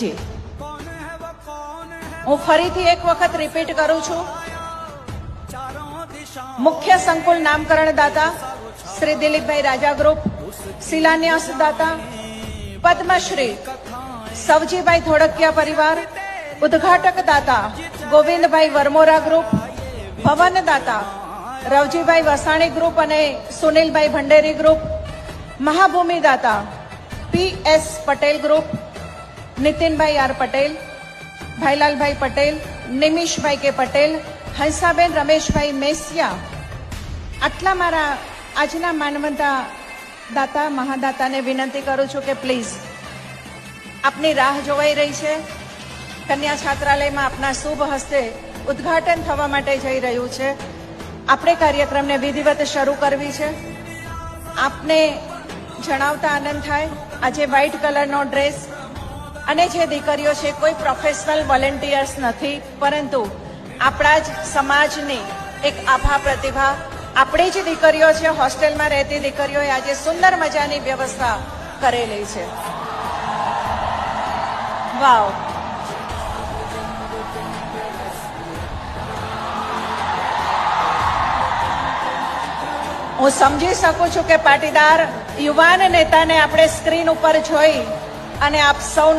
જી. હું ફરીથી એક વખત રિપીટ કરું છું. મુખ્ય સંકુલ નામકરણ દાતા શ્રી દિલીપભાઈ રાજા ગ્રુપ શિલાન્યાસ દાતા, પદ્મશ્રી, સવજીભાઈ ધોળકિયા પરિવાર, ઉદ્ઘાટક દાતા ગોવિંદભાઈ વરમોરા ગ્રુપ ભવન દાતા રવજીભાઈ વસાણી ગ્રુપ અને સુનિલભાઈ ભંડેરી ગ્રુપ મહાભૂમિ દાતા P S Patel group Nitinbhai R Patel, Bhailalbhai Patel, Nimishbhai K Patel, Hansaben Rameshbhai Mesiya, આટલા મારા આજના માનવતા દાતા, મહાદાતાને વિનંતી કરું છું કે પ્લીઝ, આપની રાહ જોવાઈ રહી છે. કન્યા છાત્રાલયમાં આપના શુભ હસ્તે ઉદ્ઘાટન થવા માટે જઈ રહ્યું છે. આપણે કાર્યક્રમને વિધિવત શરૂ કરવી છે. આપને જણાવતા આનંદ થાય. આજે વ્હાઇટ કલરનો ડ્રેસ અને જે દીકરીઓ છે, કોઈ પ્રોફેશનલ વોલેન્ટિયર્સ નથી, પરંતુ આપણા જ સમાજની એક આભા પ્રતિભા, આપણી જ દીકરીઓ છે, હોસ્ટેલમાં રહેતી દીકરીઓએ આજે સુંદર મજાની વ્યવસ્થા કરેલી છે. વાવ. હું સમજી શકું છું કે પાટીદાર યુવાન નેતાને આપણે સ્ક્રીન ઉપર જોઈ અને આપ સૌ